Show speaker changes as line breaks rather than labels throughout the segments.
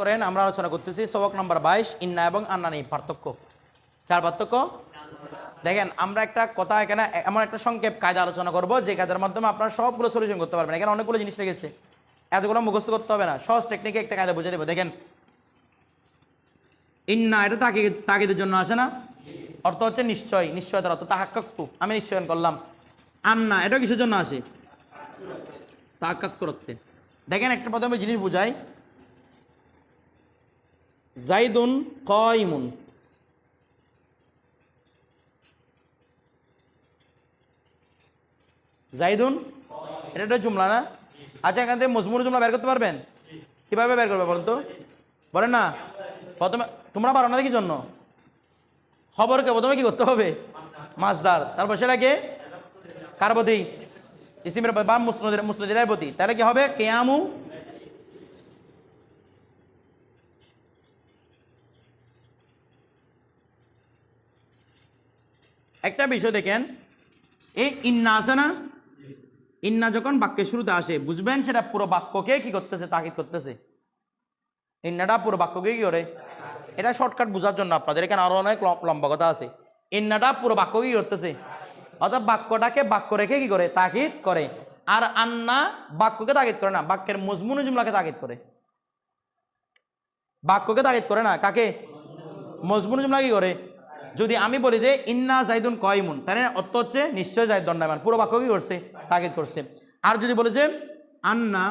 করেন, আমরা আলোচনা করতেছি সবক নম্বর বাইশ, ইন্না এবং আন্না নেই পার্থক্য। কার পার্থক্য? দেখেন, আমরা একটা কথা এখানে এমন একটা সংক্ষেপ কায়দা আলোচনা করব, যে কায়দার মাধ্যমে আপনারা সবগুলো সলিউশন করতে পারবেন। এখানে অনেকগুলো জিনিস লেগেছে এতগুলো মুখস্থ করতে হবে না। সহজ টেকনিকে একটা কায়দা বুঝে দেবো। দেখেন, ইন্না এটা তাকিদ তাকিদের জন্য আসে না। অর্থ হচ্ছে নিশ্চয়। নিশ্চয়তার অর্থ তাহাক্কাক্তু। আমি নিশ্চয়ন করলাম। আন্না, এটা কিসের জন্য আসে? তাহাক্কাক্তুর অর্থে দেখেন, একটা প্রথমে জিনিস বুঝাই। জাইদুন কয়মুন। জাইদুন? এটা একটা জুমলা না? আচ্ছা এখান থেকে মজমুর জুমলা বের করতে পারবেন? কীভাবে বের করবে বলুন তো? বলেন না? প্রথমে, তোমরা পারো না কি জন্য। খবরকে প্রথমে কি করতে হবে? মাছদার। তারপর সেটাকে কার প্রতি? ইসিমের বা মুসলিদের মুসলিদের প্রতি। তাহলে কি হবে? কেয়ামু একটা বিষয় দেখেন। এই ইন্না আছে না? ইন্না যখন বাক্যের শুরুতে আসে, বুঝবেন সেটা পুরো বাক্যকে কি করতেছে তাকিদ করতেছে। ইন্নাটা পুরো বাক্যকে কি করে? এটা শর্টকাট বোঝার জন্য আপনাদের। এখানে আরও অনেক লম- লম্বা কথা আছে। ইন্নাটা পুরো বাক্য কি করতেছে? অর্থাৎ বাক্যটাকে বাক্য রেখে কি করে? তাকিদ করে। আর আন্না বাক্যকে তাকিদ করে না, বাক্যের মজমুন জুমলাকে তাকিদ করে। বাক্যকে তাকিদ করে না, কাকে? মজমুন জুমলা কি করে? যদি আমি বলি যে ইন্না জাইদুন কয়মুন, তাহলে অর্থ হচ্ছে নিশ্চয় জাইদ দণ্ডায়মান। পুরো বাক্য কি করছে? তাগিদ করছে। আর যদি বলে যে আন্না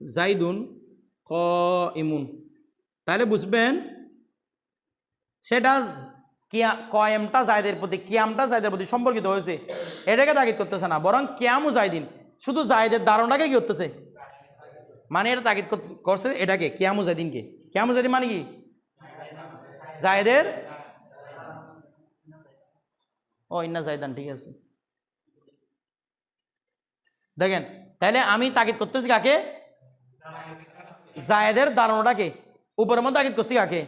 জাইদুন ক ইমুন তাহলে বুঝবেন সেটা কিয়া, কয়েমটা জায়দের প্রতি, কিয়ামটা জায়দের প্রতি সম্পর্কিত হয়েছে। এটাকে তাগিদ করতেছে না, বরং কিয়ামু জায়দিন শুধু জায়দের দারণটাকে কি করতেছে? মানে এটা তাগিদ করছে এটাকে, কিয়ামু জায়দিনকে কিয়ামু জায়দিন মানে কি? জায়দের? ও, ইন্না জায়দান, ঠিক আছে। দেখেন তাহলে আমি তাগিদ করতেছি কাকে? জায়েদের দাঁড়ানোটাকে উপরের মধ্যে তাগিদ করছি কাকে?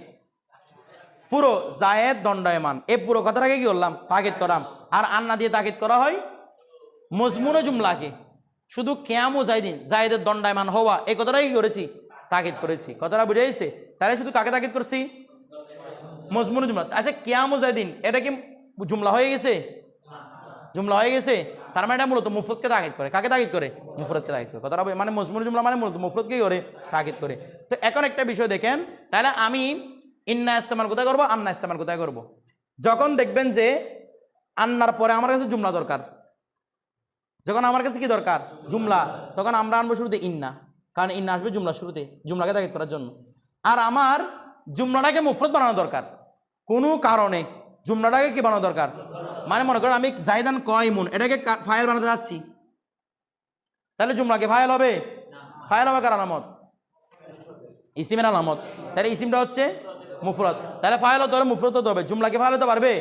পুরো জায়েদ দণ্ডায়মান। এ পুরো কথাটাকে কি করলাম? তাগিদ করাম। আর আন্না দিয়ে তাগিদ করা হয় মজমুন জুমলাকে। শুধু কেয়ামু জাইদিন জায়েদের দণ্ডায়মান হওয়া এই কথাটাই কি করেছি? তাগিদ করেছি। কথাটা বুঝে তাহলে শুধু কাকে তাগিদ করছি? মজমুন জুমলা। আচ্ছা কেয়ামু জাইদিন এটা কি জুমলা হয়ে গেছে? জুমলা হয়ে গেছে? তার মানে এটা মূলত মুফরতকে তাগিদ করে। কাকে তাগিদ করে? মুফরতকে তাগিদ করে। কথাটা মানে মজমুর জুমলা মানে মূলত মুফরতকে করে তাগিদ করে। তো এখন একটা বিষয় দেখেন, তাহলে আমি ইন্না ইস্তেমাল কোথায় করব, আন্না ইস্তেমাল কোথায় করব? যখন দেখবেন যে আন্নার পরে আমার কাছে জুমলা দরকার। যখন আমার কাছে কি দরকার? জুমলা। তখন আমরা আনব শুরুতে ইন্না। কারণ ইন্না আসবে জুমলা শুরুতে। জুমলাকে তাগিদ করার জন্য। আর আমার জুমলাটাকে মুফরত বানানো দরকার। কোনো কারণে জুমলাটাকে কি বানানো দরকার? মানে মনে করেন আমি জাইদান কয়মুন, এটাকে ফাইল বানাতে যাচ্ছি। তাহলে জুমলাকে ফাইল হবে? ফাইল হবে কার আলামত? ইসিমের আলামত। তাহলে ইসিমটা হচ্ছে মুফরত তাহলে ফাইল হতে হবে মুফরত হতে হবে। জুমলাকে ফাইল হতে পারবে?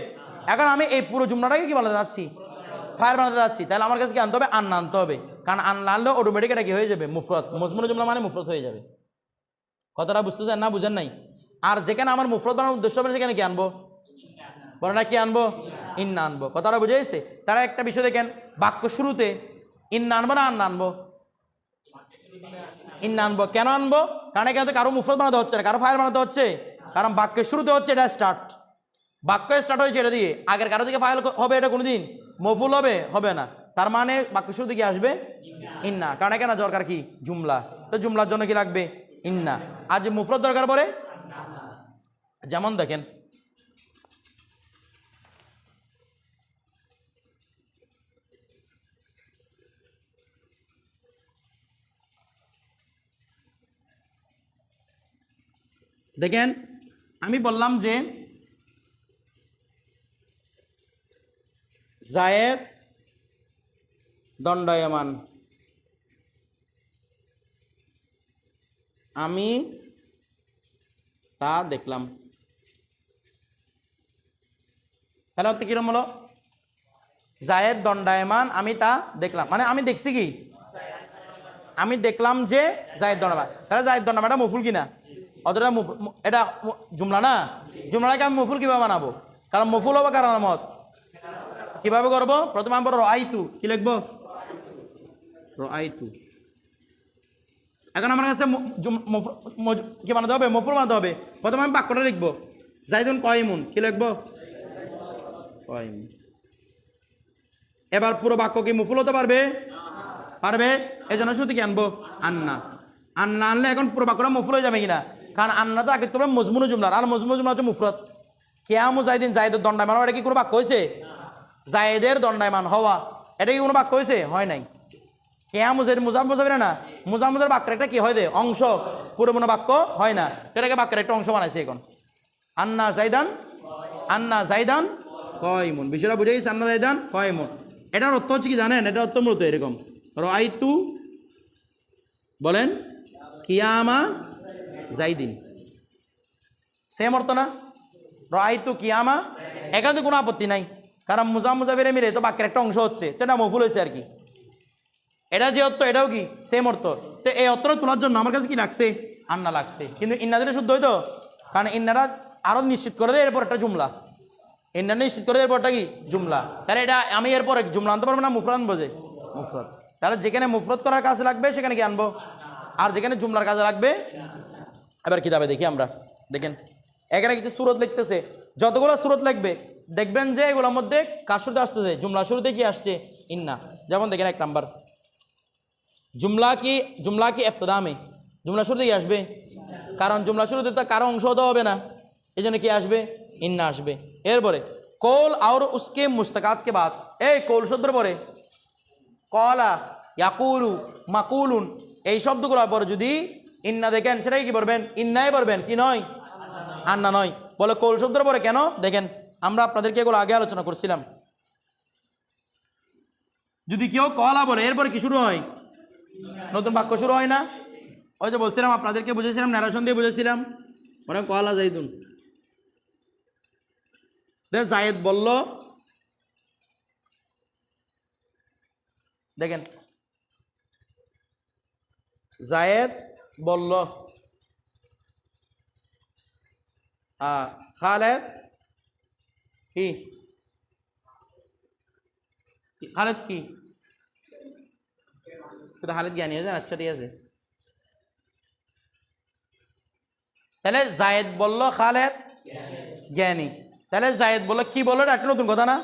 এখন আমি এই পুরো জুমলাটাকে কি বানাতে যাচ্ছি? ফায়ার বানাতে যাচ্ছি। তাহলে আমার কাছে কি আনতে হবে? আন্না আনতে হবে। কারণ আন্না আনলে অটোমেটিক এটা কি হয়ে যাবে? মুফরত মজমুন জুমলা মানে মুফরত হয়ে যাবে। কথাটা বুঝতেছেন না বুঝেন নাই? আর যেখানে আমার মুফরত বানানোর উদ্দেশ্য হবে, সেখানে কি আনব? বলে না কি আনব? ইন্না আনব। কথাটা বুঝে গেছে? তারা একটা বিষয় দেখেন, বাক্য শুরুতে ইন্না আনব না আন্না আনব? ইন্না আনব। কেন আনব? কারণ এখানে তো কারও মুফরত বানাতে হচ্ছে না, কারও ফায়ার বানাতে হচ্ছে। কারণ বাক্যের শুরুতে হচ্ছে, এটা স্টার্ট বাক্য স্টার্ট হয়েছে, এটা দিয়ে। আগের কারও দিকে ফাইল হবে এটা কোনোদিন? মফুল হবে? হবে না। তার মানে বাক্য শুরুতে কি আসবে? ইন্না। কারণ এখানে দরকার কি? জুমলা। তো জুমলার জন্য কি লাগবে? ইন্না। আর যে মুফরত দরকার পড়ে? যেমন দেখেন দেখেন আমি বললাম যে জায়েদ দণ্ডায়মান। আমি তা দেখলাম। তাহলে অর্থ কিরম হলো? জায়েদ দণ্ডায়মান, আমি তা দেখলাম। মানে আমি দেখছি কি? আমি দেখলাম যে জায়েদ দণ্ডায়মান। তাহলে জায়েদ দণ্ডায়মানটা মফুল কিনা? অতটা এটা জুমলা না? জুমলাকে আমি মফুল কীভাবে বানাবো? কারণ মফুল হবে কারণ আলামত? কীভাবে করব? প্রথমে আমি বলব আইতু কি লিখব? আইতু এখন আমার কাছে কি বানাতে হবে? মফুর বানাতে হবে। প্রথমে আমি বাক্যটা লিখব। জাইদুন কয়মুন। কি লিখব? কয়মুন এবার পুরো বাক্য কি মুফুল হতে পারবে? পারবে? এই জন্য শুধু কি আনব? আন্না। আন্না আনলে এখন পুরো বাক্যটা মুফুল হয়ে যাবে কিনা? কারণ আন্না তো আগে তো মজমুন জুমলার আর মজমুন জুমলা হচ্ছে মুফরত। কেয়ামু জাইদিন জায়দের দণ্ডায়মান এটা কি কোনো বাক্য হয়েছে জায়েদের দণ্ডায়মান হওয়া। এটা কি কোনো বাক্য হয়েছে হয় নাই। কেয়া মুজের মুজাব মুজাবের না? মুজাম মুজার বাক্যের একটা কি হয় দে? অংশ। পুরো মনে বাক্য হয় না। এটাকে বাক্যের একটা অংশ বানাইছে এখন। আন্না জাইদান আন্না জাইদান কয়মন? বিষয়টা বুঝে গেছে আন্না জাইদান কয়মন? এটার অর্থ হচ্ছে কি জানেন? এটা অর্থ মূলত এরকম। রাইতু বলেন, কিয়ামা জাইদিন সেম অর্থ না? রাইতু কিয়ামা, এখানে তো কোনো আপত্তি নাই। কারণ মুজা মুজাফিরে মিলে তো বাক্যের একটা অংশ হচ্ছে। তো এটা মফুল হয়েছে আর কি। এটা যে অর্থ, এটাও কি? সেম অর্থ। তো এই অর্থটা তোলার জন্য আমার কাছে কি লাগছে? আন্না লাগছে। কিন্তু ইন্না দিলে শুদ্ধ হইতো কারণ ইন্নারা আরও নিশ্চিত করে দেয়, এরপর একটা জুমলা। ইন্না নিশ্চিত করে এরপরটা কি? জুমলা। তাহলে এটা আমি এরপর জুমলা আনতে পারব না? মুফরান বোঝে মুফরত তাহলে যেখানে মুফরত করার কাজ লাগবে, সেখানে কি আনব? আর যেখানে জুমলার কাজে লাগবে, এবার কিতাবে দেখি আমরা। দেখেন, এখানে কিছু সুরত লিখতেছে। যতগুলো সুরত লিখবে দেখবেন যে এগুলোর মধ্যে কার শুরুতে আসতেছে? জুমলা শুরুতে কি আসছে? ইন্না। যেমন দেখেন এক নাম্বার। জুমলা কি জুমলা কি এবতদা মে জুমলা শুরুতে কি আসবে? কারণ জুমলা শুরুতে তো কারও অংশ তো হবে না। এই জন্য কি আসবে? ইন্না আসবে। এরপরে, কৌল উসকে মুস্তাকাত কে বাদ। এই কৌল শব্দের পরে, কলা ইয়াকুলু মাকুলুন, এই শব্দগুলোর পরে যদি ইন্না দেখেন সেটাই কি বলবেন? ইন্নাই বলবেন, কি নয়? আন্না নয়। বলে কৌল শব্দের পরে কেন? দেখেন, আমরা আপনাদেরকে এগুলো আগে আলোচনা করছিলাম। যদি কেউ কলা বলে, এরপরে কি শুরু হয়? নতুন বাক্য শুরু হয় না? ওই যে বলছিলাম, আপনাদেরকে বুঝেছিলাম ন্যারেশন দিয়ে বুঝেছিলাম মানে কলা জাইদুন দে জায়েদ বলল, দেখেন, জায়েদ বলল হ্যাঁ খালেদ, কি? খালেদ কি? খালেদ জ্ঞানী আছে আচ্ছা ঠিক আছে। তাহলে জায়েদ বলল, খালেদ জ্ঞানী। তাহলে জায়েদ বলল, কি বলল? এটা একটা নতুন কথা না?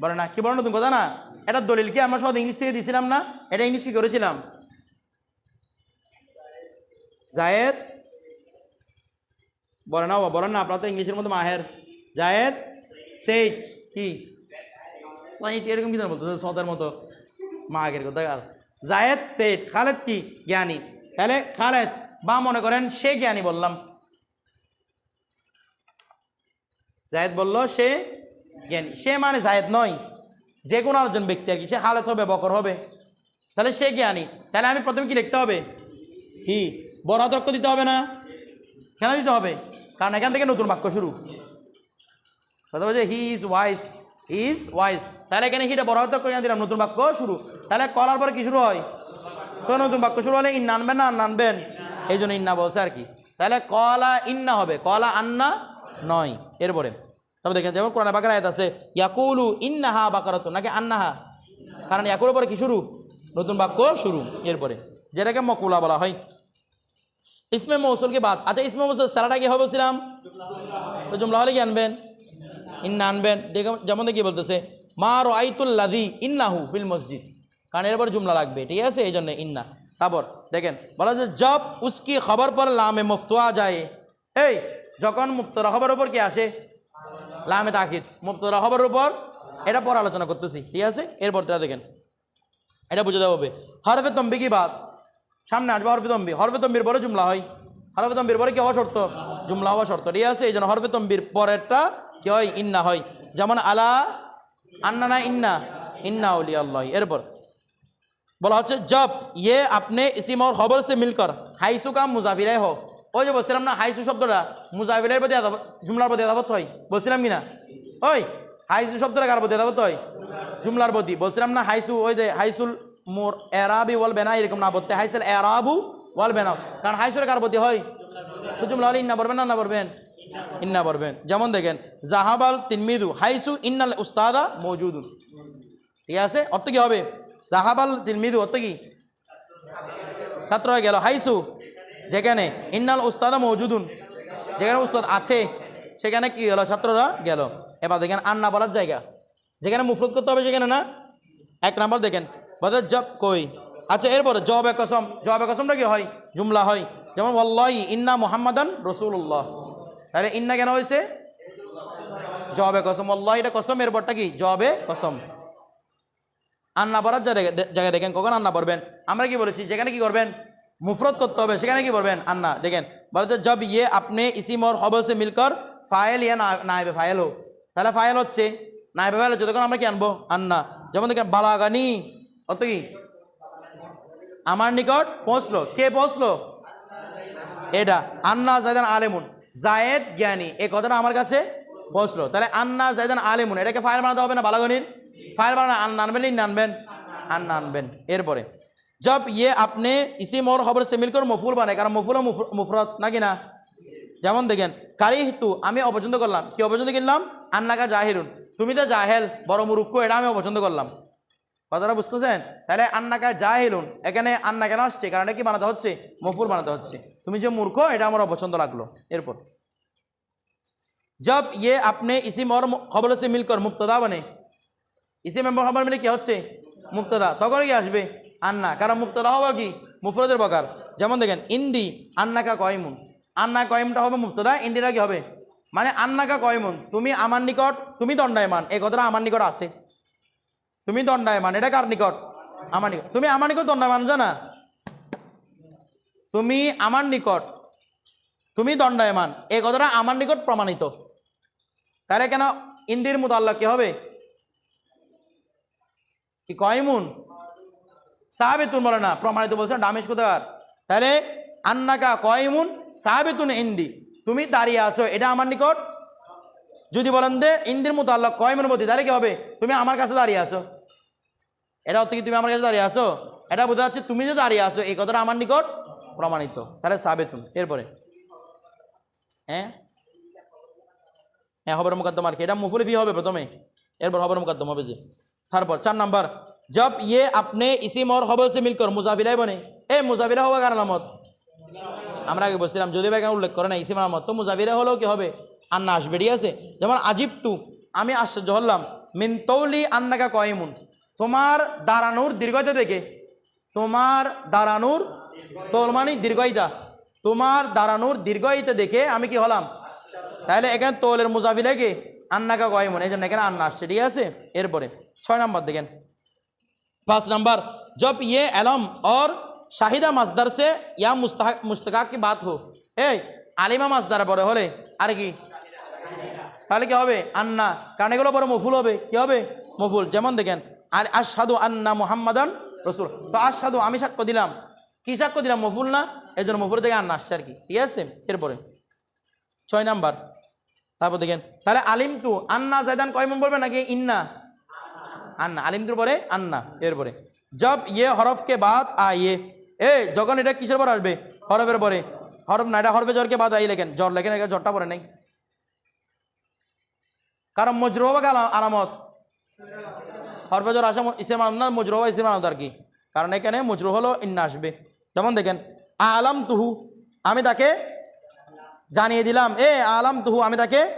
বলে, না, কি বলো নতুন কথা না? এটা দলিল কি? আমরা সব ইংলিশ থেকে দিয়েছিলাম না? এটা ইংলিশ কি করেছিলাম? জায়েদ বলে, না বলেন না, আপনার তো ইংলিশের মধ্যে মাহের। জায়েদ সেট কি? এরকম কি মতো সদের মতো। মাগের কথা, গাল। জায়েদ সেট খালেদ কি? জ্ঞানী। তাহলে খালেদ, বা মনে করেন সে জ্ঞানী বললাম। জায়েদ বলল, সে জ্ঞানী। সে মানে জায়েদ নয়। যে কোনো একজন ব্যক্তি আর কি। সে খালেদ হবে, বকর হবে। তাহলে সে জ্ঞানী। তাহলে আমি প্রথমে কি লিখতে হবে? হি বড় হাতক্ষ দিতে হবে না? কেন দিতে হবে? কারণ এখান থেকে নতুন বাক্য শুরু। কথা বলছে he is wise is wise তাহলে এখানে হিটা বড় কেন দিলাম? নতুন বাক্য শুরু। তাহলে করার পরে কি শুরু হয়? তো নতুন বাক্য শুরু হলে ইন্না আনবেন না? আন্না আনবেন। এই জন্য ইন্না বলছে আর কি। তাহলে কলা ইন্না হবে। কলা আন্না নয়, এরপরে। তবে দেখেন, যেমন কোরআন বাকার আয়াত আছে, ইয়াকুলু ইন্নাহা বাকারত নাকি আন্নাহা? কারণ ইয়াকুলের পরে কি শুরু? নতুন বাক্য শুরু, এরপরে। যেটাকে মকুলা বলা হয়। ইসমে মৌসুলকে বাদ? আচ্ছা ইসমে মৌসুল সারাটা কি হবে বলছিলাম? তো জুমলা হলে কি আনবেন? ইন্না আনবেন। যেমন দেখি বলতেছে, মা রাইতুল্লাদি ইন্নাহু ফিল মসজিদ। কারণ এরপর জুমলা লাগবে, ঠিক আছে? এই জন্য ইন্না। তারপর দেখেন, বলা যায় জব উসকি খবর পর লামে মুফতুয়া যায়। এই যখন মুক্তরা খবর উপর কি আসে? লামে তাকিদ। মুক্তরা খবর উপর এটা পর আলোচনা করতেছি, ঠিক আছে? এরপরটা দেখেন। এটা বুঝে দেওয়া হবে। হরফে তম্বি কি বাদ? সামনে আসবে হরফে তম্বি। হরফে তম্বির পরে জুমলা হয়। হরফে তম্বির পরে কি হওয়া শর্ত? জুমলা হওয়া শর্ত, ঠিক আছে? এই জন্য হরফে তম্বির পরেরটা কি হয়? ইন্না হয়। যেমন আলা আন্না না ইন্না ইন্না উলি আল্লাহ এরপর বলা হচ্ছে, জব ইয়ে আপনি, ইসিম और খবর সে মিলকর হাইসু কাম মুজাফিরাই হোক। ওই যে বলছিলাম না, হাইসু শব্দটা মুজাফিরের প্রতি জুমলার প্রতি আদাবত হয়, বলছিলাম কি না? ওই, হাইসু শব্দটা কার প্রতি আদাবত হয়? জুমলার প্রতি, বলছিলাম না হাইসু, ওই যে হাইসুল মোর, এরাবি বলবে না এরকম না বলতে, হাইসুল এরাবু বলবে না কারণ হাইসুল কার প্রতি হয়? তো জুমলা হলে ইন্না পড়বেন না না পড়বেন? ইন্না পড়বেন। যেমন দেখেন, জাহাবাল তিনমিদু হাইসু ইন্নাল উস্তাদা মৌজুদুন। ঠিক আছে? অর্থ কি হবে? জাহাবাল তিনমিদু অর্থ কি? ছাত্র হয়ে গেল। হাইসু যেখানে ইন্নাল উস্তাদা মৌজুদুন যেখানে উস্তাদ আছে, সেখানে কি হলো? ছাত্ররা গেল। এবার দেখেন আন্না বলার জায়গা। যেখানে মুফরত করতে হবে সেখানে না? এক নাম্বার দেখেন, বলে জব কই? আচ্ছা এরপরে জবে কসম। জবে কসমটা কি হয়? জুমলা হয়। যেমন, ওয়াল্লাহি ইন্না মুহাম্মাদান রসুল্লাহ তাহলে ইন্না কেন হয়েছে জবে কসম। আল্লাহ এটা কসম, এরপরটা কি? জবে কসম। আন্না পড়ার জায়গা জায়গায় দেখেন, কখন আন্না পড়বেন আমরা কি বলেছি? যেখানে কি করবেন? মুফরত করতে হবে। সেখানে কি বলবেন? আন্না, দেখেন বলতে জব ইয়ে আপনি ইসিম और খবর সে মিলকর ফাইল ইয়া নাইবে ফাইল হো তাহলে ফাইল হচ্ছে নাইবে ফাইল হচ্ছে, তখন আমরা কি আনব? আন্না। যেমন দেখেন, বালাগানি অত কি? আমার নিকট পৌঁছলো। কে পৌঁছলো? এটা আন্না জায়দান আলেমুন। জায়েদ জ্ঞানী এই কথাটা আমার কাছে পৌঁছলো। তাহলে আন্না জায়দান আলেমুন, এটাকে ফায়ার বানাতে হবে না বালাগনির? ফায়ার বানানো আন্না আনবেন আনবেন? আন্না আনবেন। এরপরে জব ইয়ে আপনি ইসি মোর খবর সে মিলকর মফুল বানায় কারণ মফুল মুফরত নাকি না যেমন দেখেন কারি হিতু আমি অপছন্দ করলাম কি অপছন্দ করলাম আন্নাকা জাহিরুন তুমি তো জাহেল বড় মুরুক্ষ এটা আমি অপছন্দ করলাম কথাটা বুঝতেছেন তাহলে আন্নাকা জাহিলুন এখানে আন্না কেন আসছে কারণ এটা কি বানাতে হচ্ছে মফুল বানাতে হচ্ছে তুমি যে মূর্খ এটা আমার অপছন্দ লাগলো এরপর जब ये अपने इसी और खबर से मिलकर मुक्तदा बने ইসি মেম্বার খবর মিলে কি হচ্ছে মুক্তদা তখন কি আসবে আন্না কারণ মুক্তদা হবে কি? মুফরদের প্রকার যেমন দেখেন, ইন্দি, আন্নাকা কয়মুন। আন্না কয়মটা হবে মুক্তদা, ইন্দিরা কি হবে? মানে আন্নাকা কয়মুন, তুমি আমার নিকট, তুমি দণ্ডায়মান। এই কথাটা আমার নিকট আছে। তুমি দণ্ডায়মান, এটা কার নিকট? আমার নিকট। তুমি আমার নিকট দণ্ডায়মান, জানা? তুমি আমার নিকট, তুমি দণ্ডায়মান। এই কথাটা আমার নিকট প্রমাণিত। তাহলে কেন? ইন্দির মুতাল্লাক কি হবে? কি কয়মুন? সাহাবেতুন বলে না, প্রমাণিত বলছেন ডামেশ কোথাকার তাহলে আন্নাকা কয়মুন সাহাবেতুন ইন্দি। তুমি দাঁড়িয়ে আছো, এটা আমার নিকট? যদি বলেন দে ইন্দির মতো আল্লাহ কয়মের মধ্যে, তাহলে কি হবে? তুমি আমার কাছে দাঁড়িয়ে আছো। এটা হচ্ছে কি তুমি আমার কাছে দাঁড়িয়ে আছো? এটা বোঝা যাচ্ছে তুমি যে দাঁড়িয়ে আছো, এই কথাটা আমার নিকট প্রমাণিত। তাহলে সাবেতুন, এরপরে। হ্যাঁ? হ্যাঁ হবর মুকদ্দম আর কি। এটা মুফুলি ফি হবে প্রথমে, এরপর হবর মুকদ্দম হবে যে। তারপর, চার নাম্বার। জব ইয়ে আপনি ইসিম और খবর সে মিলকর মুজাফিলাই বনে এ মুজাফিরা হওয়া কার আলামত আমরা আগে বলছিলাম যদি ভাই এখানে উল্লেখ করে না ইসিম আলামত তো মুজাফিরা হলেও কি হবে আন্না আসবে ঠিক আছে যেমন আজিব তু আমি আশ্চর্য হলাম মিন তৌলি আন্নাকা কয়মুন তোমার দাঁড়ানোর দীর্ঘতা দেখে তোমার দাঁড়ানোর তোর মানে দীর্ঘইতা তোমার দাঁড়ানোর দীর্ঘইতে দেখে আমি কি হলাম তাহলে এখানে তোলের মুজাফি লেগে আন্নাকা কয়মন এই জন্য এখানে আন্না আসছে ঠিক আছে। এরপরে, ছয় নম্বর দেখেন। पाँच नंबर जब ये अलम और শাহিদা মাসদার সে ইয়া মুস্তাক মুস্তাক কি বাত হো এই আলিমা মাসদার পরে হলে আর কি তাহলে কি হবে আন্না কারণ এগুলো পরে মফুল হবে কি হবে মফুল যেমন দেখেন আর আসাদু আন্না মুহাম্মাদান রসুল তো আসাদু আমি সাক্ষ্য দিলাম কি সাক্ষ্য দিলাম মফুল না এই জন্য মফুল থেকে আন্না আসছে আর কি ঠিক আছে এরপরে ছয় নাম্বার তারপর দেখেন তাহলে আলিম তু আন্না জায়দান কয়মন বলবে নাকি ইন্না আন্না। আলিমদের পরে আন্না, এরপরে। জব ইয়ে হরফকে বাদ আইয়ে এ, যখন এটা কিসের পর আসবে? হরফের পরে। হরফ না, এটা হরফে জ্বরকে বাদ আই লেখেন। জ্বর লেখেন এটা জ্বরটা পরে নেই। কারণ মজরু হবে আলা- আলামত। হরফে জ্বর আসে ইসেম আলাম না মজরু হবে ইসেম আলামত আর কি। কারণ এখানে মজরু হলো ইন্না আসবে। যেমন দেখেন আলাম তুহু আমি তাকে জানিয়ে দিলাম। এ আলাম তুহু আমি তাকে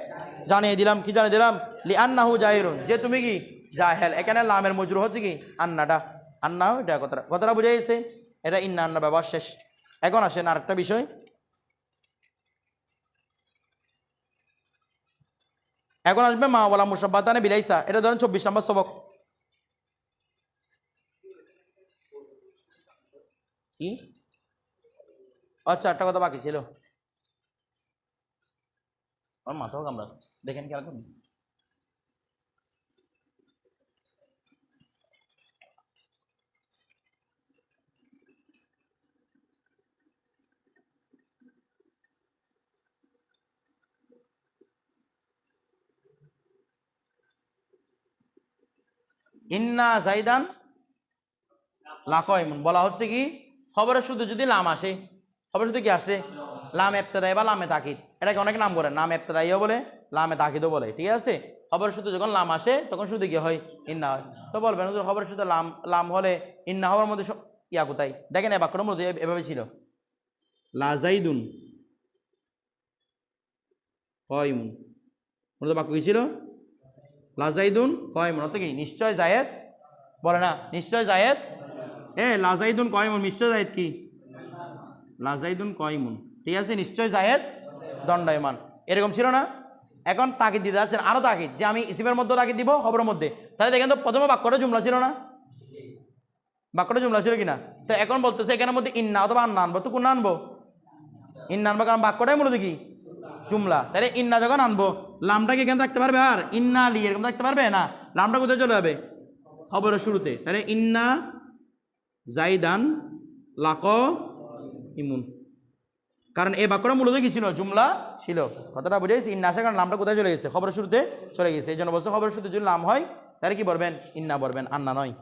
জানিয়ে দিলাম। কি জানিয়ে দিলাম? লি আন্নাহু জাহিরুন যে তুমি কি জাহেল। এখানে লামের মজরু হচ্ছে কি? আন্নাটা। আন্না এটা কথাটা। কথাটা বুঝাইছে এটা ইন্না আন্না ব্যবহার শেষ। এখন আসেন আরেকটা বিষয়। এখন আসবে মা বলা মুসাব্বাতানে বিলাইসা। এটা ধরেন চব্বিশ নম্বর সবক। কি? আচ্ছা একটা কথা বাকি ছিল। আমার মাথাও কামড়া দেখেন খেয়াল করুন ইন্না জাইদান লাকয়মুন বলা হচ্ছে কি? খবরের শুধু যদি লাম আসে খবর শুধু কি আসে? লাম এফতেদাই বা লামে তাকিদ। এটাকে অনেক নাম করে নাম এফতেদাইও বলে, লামে তাকিদও বলে, ঠিক আছে? খবর শুধু যখন লাম আসে, তখন শুধু কি হয়? ইন্না হয়। তো বলবেন খবরের শুধু লাম লাম হলে ইন্না হওয়ার মধ্যে ইয়া কোথায়? দেখেন এই বাক্যটা মূলত এ- এভাবে ছিল। লাজাইদুন কয়মুন মূলত বাক্য কি ছিল? লাজাইদুন? কয়মুন অর্থ কি? নিশ্চয় জায়েদ? বলে না। নিশ্চয় জায়েদ? এ, লাজাইদুন কয়মুন নিশ্চয় জায়েদ কি? লাজাইদুন কয়মুন ঠিক আছে? নিশ্চয় জায়েদ? দণ্ডায়মান। এরকম ছিল না? এখন তাকিদ দিতে যাচ্ছেন। আরও তাকিদ যে আমি ইসিমের মধ্যে তাকিদ দিব, খবরের মধ্যে। তাহলে দেখেন তো, প্রথমে বাক্যটা জুমলা ছিল না? বাক্যটা জুমলা ছিল কিনা? তো এখন বলতেছে এখানের মধ্যে ইন্না অথবা আন্না আনব। তো কোন আনব? ইন্না আনব, কারণ বাক্যটাই মূলত কি? জুমলা। তাহলে ইন্না যখন আনব লামটা কি এখানে থাকতে পারবে আর? ইন্না আলি এরকম থাকতে পারবে? না। লামটা কোথায় চলে যাবে? খবরের শুরুতে। তাহলে ইন্না জাইদান লাক ইমুন। কারণ এই বাক্যটা মূলত কি ছিল? জুমলা ছিল। কথাটা বুঝেছি ইন্না আসার কারণ নামটা কোথায় চলে গেছে? খবরের শুরুতে চলে গেছে। এই জন্য বলছে খবরের শুরুতে যদি নাম হয়, তাহলে কি বলবেন? ইন্না বলবেন, আন্না নয়।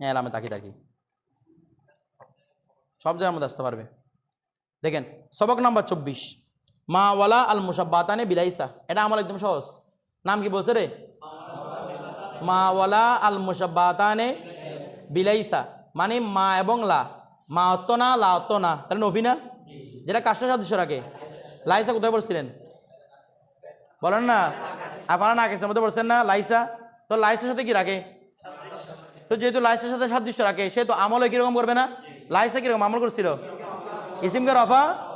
হ্যাঁ লামে তাকি তাকি। সব জায়গার মধ্যে আসতে পারবে। দেখেন, সবক নাম্বার চব্বিশ। মা ওয়ালা আল মুসাব্বাতানে বিলাইসা। এটা আমার একদম সহজ। নাম কি বলছে রে? মা ওয়ালা আল মুসাব্বাতানে বিলাইসা। মানে মা এবং লা। মা অত্ত না, লা অত্ত না। তাহলে নফি না? যেটা কাষ্টা সদস্য রাখে। লাইসা কোথায় পড়ছিলেন? বলেন না। আপনারা না কেসের মধ্যে পড়ছেন না? লাইসা। তো লাইসের সাথে কি রাখে? তো যেহেতু লাইসের সাথে সাদৃশ্য রাখে, সে তো আমলে কীরকম করবে না? লাইসা কীরকম? আমল করছিল। ইসিমকে রফা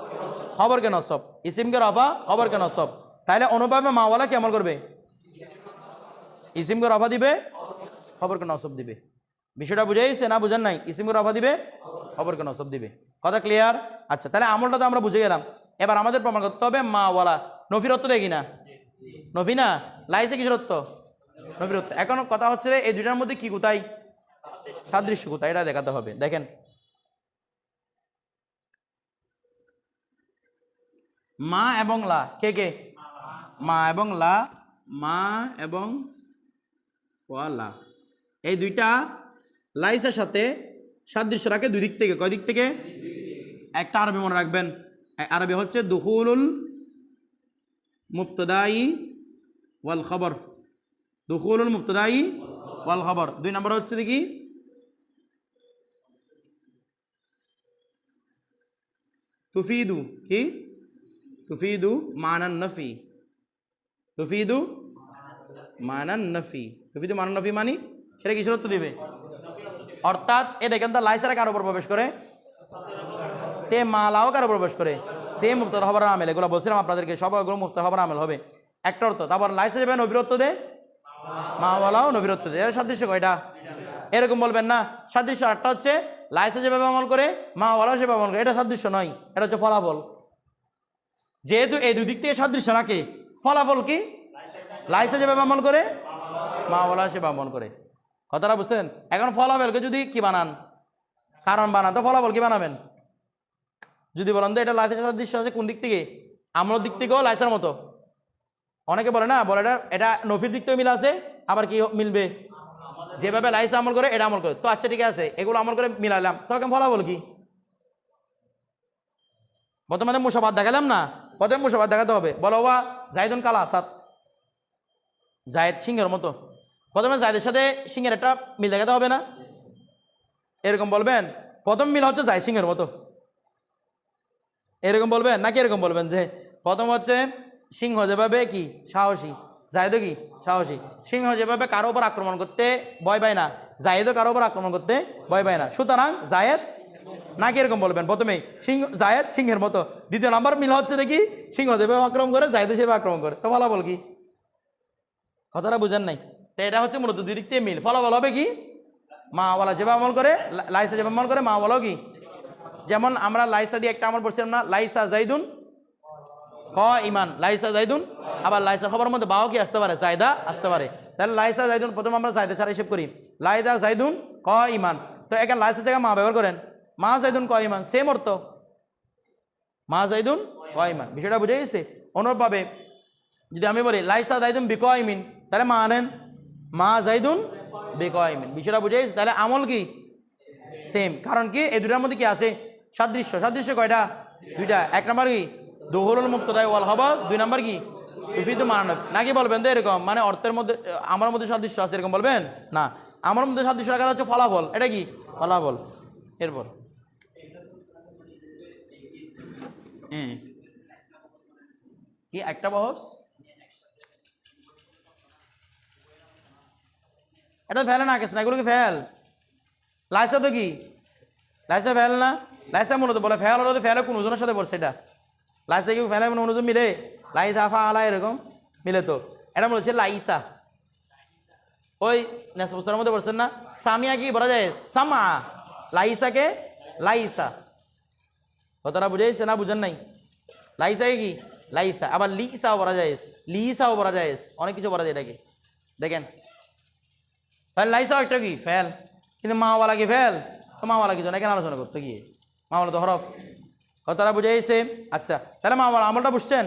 খবর কেন সব? ইসিমকে রফা? খবর কেন সব? তাহলে অনুভবে মাওয়ালা কেমন করবে? ইসিমকে রফা দিবে? খবরকে নসব দিবে? বিষয়টা বুঝাইছে না বুঝেন নাই? ইসিমকে রফা দিবে? খবরকে নসব দিবে? কথা ক্লিয়ার আচ্ছা তাহলে আমলটা তো আমরা বুঝে গেলাম। এবার আমাদের প্রমাণ করতে হবে মাওয়ালা। নফিরত্ব দেখি না নফি না? লাইসে কিসরত্ব নফিরত্ব এখন কথা হচ্ছে এই দুইটার মধ্যে কি কোথায়? সাদৃশ্য কোথায়? এটা দেখাতে হবে। দেখেন মা এবং লা। কে কে? মা এবং লা। মা এবং ওয়ালা এই দুইটা লাইসের সাথে সাদৃশ্য রাখে দুই দিক থেকে। কয় দিক থেকে? একটা আরবি মনে রাখবেন। আরবি হচ্ছে দুহুলুল মুক্তদাই ওয়াল খবর। দুহুলুল মুক্তদাই ওয়াল খবর। দুই নম্বর হচ্ছে দেখি। তুফিদু। কি? তুফিদু মানান নফি তুফিদু মানান নফি তুফিদু মানান নফি মানি সেটা কিসের উত্তর দিবে? অর্থাৎ এটা এখান থেকে লাইসারা কার উপর প্রবেশ করে? তে মালাও কার প্রবেশ করে? সে মুক্ত হবার আমেল, এগুলো বলছিলাম আপনাদেরকে, সব এগুলো মুক্ত হবার আমেল হবে। একটা অর্থ, তারপর লাইসে যাবে নবীরত্ব দে? মাওয়ালাও নবীরত্ব দে। সাদৃশ্য কয়টা? এরকম বলবেন না, সাদৃশ্য আটটা হচ্ছে লাইসে যেভাবে আমল করে, মাওয়ালাও সেভাবে আমল করে। এটা সাদৃশ্য নয়, এটা হচ্ছে ফলাফল। যেহেতু এই দুই দিক থেকে সাদৃশ্য রাখে ফলাফল কি? লাইসে যেভাবে আমল করে? মাওয়ালা সেভাবে আমল করে। কথাটা বুঝতেন এখন ফলাফলকে যদি কি বানান? কারণ বানান। তো ফলাফল কি বানাবেন? যদি বলেন তো এটা লাইসের সাদৃশ্য আছে কোন দিক থেকে? আমলের দিক থেকেও লাইসের মতো। অনেকে বলে না, বলে এটা এটা নফির দিক থেকে মিল আছে, আবার কি মিলবে? যেভাবে লাইস আমল করে, এটা আমল করে। তো আচ্ছা ঠিক আছে, এগুলো আমল করে মিলালাম তখন ফলাফল কি? বর্তমানে মুসাবাদ দেখালাম না? প্রথমে মুসাবাদ দেখাতে হবে। বলো বা জাহিদুন কালা আসাদ। জায়েদ সিংহের মতো। প্রথমে জায়দের সাথে সিংহের একটা মিল দেখাতে হবে না? এরকম বলবেন প্রথম মিল হচ্ছে জায় সিংহের মতো। এরকম বলবেন, নাকি এরকম বলবেন যে প্রথম হচ্ছে সিংহ যেভাবে কি, সাহসী। জায়দও কি, সাহসী। সিংহ যেভাবে কারও উপর আক্রমণ করতে ভয় পায় না, জায়েদও কারও উপর আক্রমণ করতে ভয় পায় না। সুতরাং জায়েদ নাকি এরকম বলবেন? প্রথমে সিংহ, জায়েদ সিংহের মতো। দ্বিতীয় নাম্বার মিল হচ্ছে দেখি সিংহ যেভাবে আক্রমণ করে জায়েদও সেভাবে আক্রমণ করে। তো বল কি? কথাটা বুঝেন নাই। তো এটা হচ্ছে মূলত দুই দিক থেকে মিল। ফলাফল হবে কি? মা মাওয়ালা যেভাবে আমল করে লাইসা যেভাবে আমল করে মা মাওয়ালাও কি? যেমন আমরা লাইসা দিয়ে একটা আমল পড়ছিলাম না, লাইসা জাইদুন ক ইমান লাইসা জাইদুন, আবার লাইসা খবরের মধ্যে বাও কি আসতে পারে? জায়দা আসতে পারে। তাহলে লাইসা জাইদুন প্রথম আমরা জায়দা ছাড়া হিসেব করি। লাইদা জাইদুন ক ইমান তো এখানে লাইসা থেকে মা ব্যবহার করেন। মা জাইদুন ক ইমান? সেম অর্থ। মা জাইদুন ক ইমান? বিষয়টা বুঝে গেছে? অনুরূপভাবে যদি আমি বলি, লাইসা জাইদুন বিক ইমিন, তাহলে মা আনেন? মা জাইদুন বিক ইমিন। বিষয়টা বুঝে গেছে? তাহলে আমল কি? সেম কারণ কি? এই দুটার মধ্যে কি আছে? সাদৃশ্য। সাদৃশ্য কয়টা? দুইটা। এক নম্বর কি? দোহরুল মুক্তদায় ওয়াল হবা দুই নম্বর কি? তুফিদু মানানব নাকি বলবেন তো এরকম? মানে অর্থের মধ্যে আমার মধ্যে সাদৃশ্য আছে এরকম বলবেন? না। আমার মধ্যে সাদৃশ্য রাখার হচ্ছে ফলাফল। এটা কি? ফলাফল। এরপর হ্যাঁ কি, একটা বহস এটা ফেলে না কেস না এগুলো কি ফেল? লাইসা তো কি? লাইসা ফেল না? লাইসা মূলত বলে ফেল হলে ফেলে, কোন ওজনের সাথে পড়ছে এটা। লাইসা কি ফেলে, কোনো ওজন মিলে? লাইসা, ফা আলা এরকম মিলে তো। এটা মনে হচ্ছে লাইসা। ওই নেসবুসের মধ্যে পড়ছেন না, সামিয়া কি বলা যায়? সামা। লাইসাকে লাইসা। কথাটা বুঝাইছে না বুঝেন নাই লাইসাকে কি লাইসা আবার লিসাও বলা যায় লিসাও বলা যায় অনেক কিছু বলা যায় এটাকে দেখেন তাহলে লাইসাও একটা কি ফেল কিন্তু মাওয়ালা কি ফেল তো মাওয়ালা কি জন্য কেন আলোচনা করতে গিয়ে মাওয়ালা তো হরফ কথাটা বুঝাইছে আচ্ছা তাহলে মাওয়ালা আমলটা বুঝছেন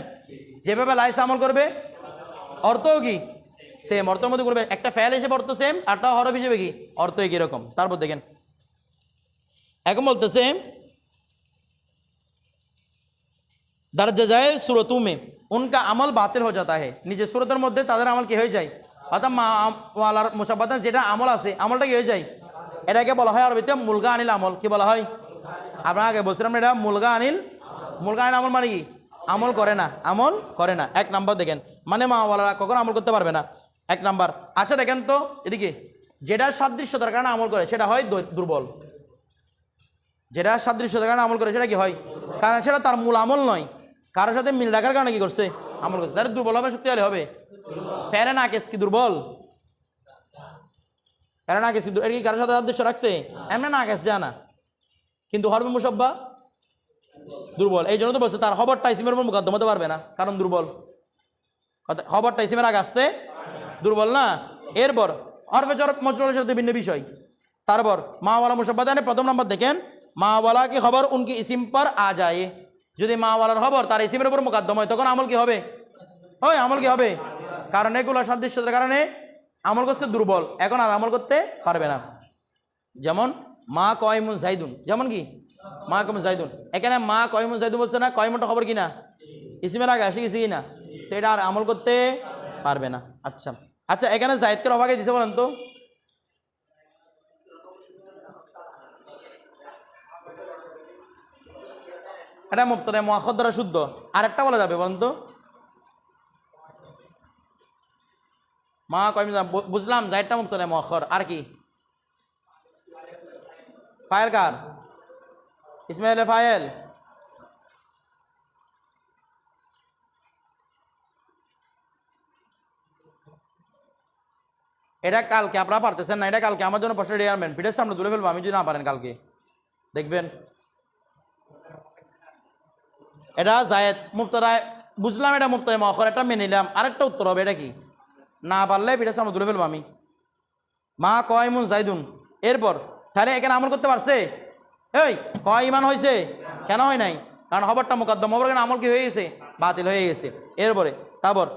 যেভাবে লাইসা আমল করবে অর্থও কি সেম অর্থের মধ্যে করবে একটা ফেল হিসেবে অর্থ সেম আরটা হরফ হিসেবে কি অর্থ কীরকম তারপর দেখেন এখন বলতেছে दर्ज जाए सूरतों में उनका अमल बातिल हो जाता है নিজে সুরতের মধ্যে তাদের আমল কি হয়ে যায় অর্থাৎ মা ওয়ালার মুসাব্বাতে যেটা আমল আছে আমলটা কি হয়ে যায় এটাকে বলা হয় আরবিতে মুলগা আনিল আমল কি বলা হয় আপনার আগে বলছিলাম এটা মুলগা আনিল মুলগা আনিল আমল মানে কি আমল করে না আমল করে না এক নাম্বার দেখেন মানে মা ওয়ালারা কখনো আমল করতে পারবে না এক নাম্বার আচ্ছা দেখেন তো এদিকে যেটা সাদৃশ্যতার কারণে আমল করে সেটা হয় দৈ- দুর্বল যেটা সাদৃশ্যতার কারণে আমল করে সেটা কি হয় কারণ সেটা তার মূল আমল নয় কারোর সাথে মিল রাখার কারণে কি করছে? আমল করছে। তাহলে দুর্বল হবে, শক্তিশালী হবে। ফেরে না, কেস কি দুর্বল? ফেরে না, কেস কি? এটা কি কারোর সাথে সাদৃশ্য রাখছে? এমনি না, কেস জানা কিন্তু হরবে মুসব্বা দুর্বল। এই জন্য তো বলছে, তার খবরটা ইসিমের উপর মুকদ্দম হতে পারবে না, কারণ দুর্বল। খবরটা ইসিমের আগে আসতে দুর্বল না? এরপর, হরফে চর মজরুলের সাথে ভিন্ন বিষয়। তারপর, মাওয়ালা মুসব্বাদানে প্রথম নম্বর দেখেন মাওয়ালা কি খবর উনকি ইসিম পর আ যায়। যদি মা মাওয়ালার খবর তার ইসিমের উপর মুকদ্দম হয়, তখন আমল কি হবে? ওই আমল কি হবে? কারণ এগুলো সাদৃশ্যতার কারণে আমল করছে দুর্বল। এখন আর আমল করতে পারবে না। যেমন, মা কয়মুন জাইদুন। যেমন কি? মা কয়মুন জাইদুন। এখানে মা কয়মুন জাইদুন বলছে না, কয়মনটা খবর কি না ইসিমের আগে আসে গেছি না তো এটা আর আমল করতে পারবে না। আচ্ছা। আচ্ছা এখানে জায়দকে রফাকে দিছে বলেন তো? এটা মুক্ত মুক্তরে মহাখর দ্বারা শুদ্ধ। আর একটা বলা যাবে বলুন তো। মা কয়মি বুঝলাম জায়দটা মুক্তরে মহাখর আর কি? ফায়েল কার? ইসমাইল, ফায়েল? এটা কালকে, আপনারা পারতেছেন না, এটা কালকে। আমার জন্য রেডি আনবেন ভিডিওর সামনে তুলে ফেলব, আমি যদি না পারেন কালকে। দেখবেন। এটা জায়েদ মুক্তরায় বুঝলাম এটা মুক্তায় মখর এটা মেনে নিলাম। আরেকটা উত্তর হবে, এটা কি? না পারলে ভিডিওর সামনে তুলে ফেলব আমি। মা কয় কয়মুন জাইদুন। এরপর, তাহলে এখানে আমল করতে পারছে? এই, কয় ইমান হয়েছে কেন হয় নাই? কারণ খবরটা মোকদ্দম খবর কেন আমল কি হয়ে গেছে? বাতিল হয়ে গেছে। এরপরে, তারপর,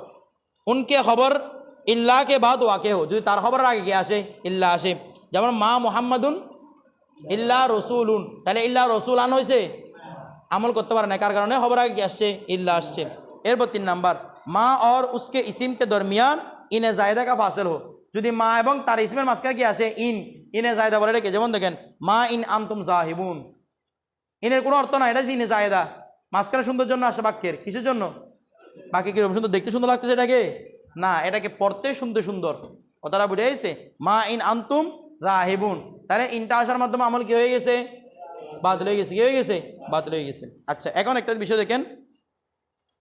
উনকে খবর ইল্লাকে বাদ ওয়াকে হো? যদি তার খবরের আগে কে আসে, ইল্লা আসে। যেমন মা মোহাম্মদুন, ইল্লা রসুলুন। তাহলে ইল্লা রসুল আন হয়েছে আমল করতে পারে না। কার কারণে? হবর আগে কি আসছে? ইল্লা আসছে। এরপর তিন নাম্বার, মা অর উসকে ইসিমকে দরমিয়ান ইনে জায়দা কা ফাসেল হো। যদি মা এবং তার ইসমের মাঝখানে কি আসে? ইন। ইনে জায়দা বলে রেখে। যেমন দেখেন, মা ইন আন্তুম জাহিবুন। ইনের কোনো অর্থ না এটা ইনে জায়দা। মাঝখানে সুন্দর জন্য আসে বাক্যের। কিসের জন্য? বাকি কীরকম সুন্দর দেখতে সুন্দর লাগতেছে এটাকে? না, এটাকে পড়তে শুনতে সুন্দর। কথাটা বুঝে গেছে? মা ইন আন্তুম রাহেবুন তাহলে ইনটা আসার মাধ্যমে আমল কি হয়ে গেছে? বাদ হয়ে গেছে। কি হয়ে গেছে? বাতিল হয়ে গেছে। আচ্ছা এখন একটা বিষয় দেখেন।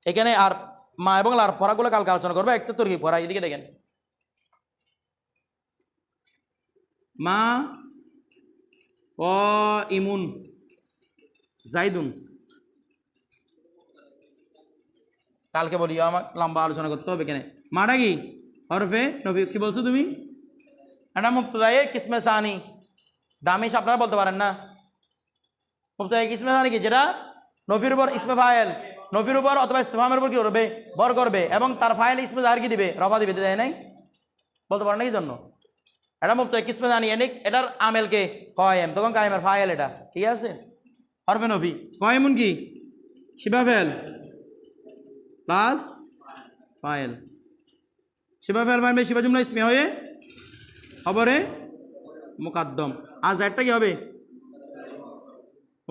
এখানে আর মা এবং লার পড়াগুলো কালকে আলোচনা করব। একটা তোর কি পড়া, এদিকে দেখেন। মা ও ইমুন জাইদুন। কালকে বলি আমার লম্বা আলোচনা করতে হবে এখানে। মাটা কি? হরফে? নবী কি বলছো তুমি? এটা মুক্তদায়ে কিসমে সানি। দামিশ আপনারা বলতে পারেন না? মুক্তদায়ে কিসমে সানি কি? যেটা নফির উপর ইসমে ফায়েল। নফির উপর অথবা ইস্তেফামের উপর কি করবে? বর করবে। এবং তার ফাইল ইসমে জাহার কি দিবে? রফা দিবে। দেয় নাই? বলতে পারেন কি জন্য? এটা মুক্ত কিসমে জানি। এনে এটার আমেলকে কয়েম। তখন কায়েমের ফাইল এটা। ঠিক আছে? হরফে নফি কয়েমুন কি? শিবা ফেল প্লাস ফাইল শিবা ফেল ফাইল শিবা জুমলা ইসমে হয়ে খবরে মুকাদ্দম। আর জায়দটা কি হবে?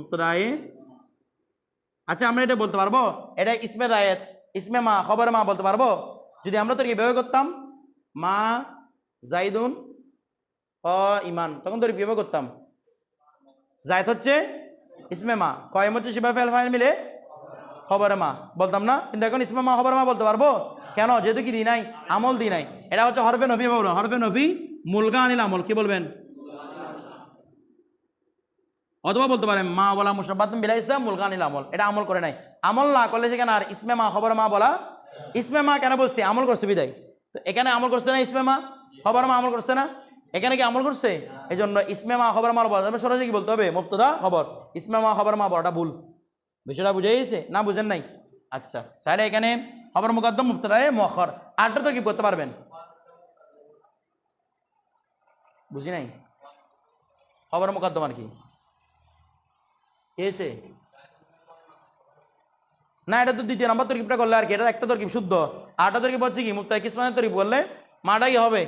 মুক্তদায়ে আচ্ছা আমরা এটা বলতে পারব? এটা ইসমে দায়েত, ইসমে মা, খবর মা বলতে পারব? যদি আমরা তোর কীভাবে করতাম, মা জাইদুন অ ইমান তখন তোর কীভাবে করতাম। জায়দ হচ্ছে ইসমে মা কয়েম হচ্ছে শিবা ফেল, ফাইল মিলে খবরে মা, বলতাম না? কিন্তু এখন ইসমে মা, খবরে মা বলতে পারব? কেন? যেহেতু কি দি নাই, আমল দি নাই। এটা হচ্ছে হরফে নফি বলব হরফে নফি মুলগা আনিল আমল, কি বলবেন? অথবা বলতে পারেন, মা বলা মুসাবাদ বিলা ইসলাম মুলকা আনিল আমল। এটা আমল করে নাই। আমল না করলে সেখানে আর ইসমে মা, খবর মা বলা? ইসমে মা কেন বলছি? আমল করছে, বিদায়। তো এখানে আমল করছে না ইসমে মা? খবর মা আমল করছে না? এখানে কি আমল করছে? এই জন্য ইসমে মা, খবর মা বলা। সরাসরি কি বলতে হবে? মুক্তদা, খবর। ইসমে মা, খবর মা বলাটা ভুল। বিষয়টা বুঝে গেছে? না বুঝেন নাই? আচ্ছা তাহলে এখানে খবর মুকদ্দম মুক্তদায় মখর। আটটা তো কি করতে পারবেন? বুঝি নাই? খবর মুকদ্দম আর কি? এসে না, এটা তো দ্বিতীয় নাম্বার তরকিবটা করলে আর কি, এটা একটা তরকিব শুদ্ধ। আটটা তরকিব হচ্ছে কি মুক্তায় কিসমানের তরকিব করলে মাটাই হবে।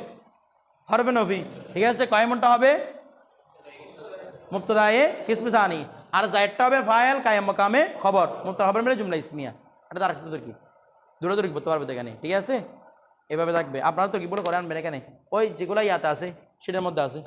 হরবে নফি। ঠিক আছে কয়মনটা হবে? মুক্তদায়ে কিসমিসানি আর জায়দটা হবে ফায়েল, কায়েম কামে খবর। মুক্ত হবে মানে জুমলা ইসমিয়া। এটা তার একটা তরকিব। দুটো তরকিব করতে পারবে তো এখানে, ঠিক আছে? এভাবে থাকবে। আপনারা তরকিবগুলো করে আনবেন এখানে। ওই যেগুলো ইয়াতে আছে, সেটার মধ্যে আছে।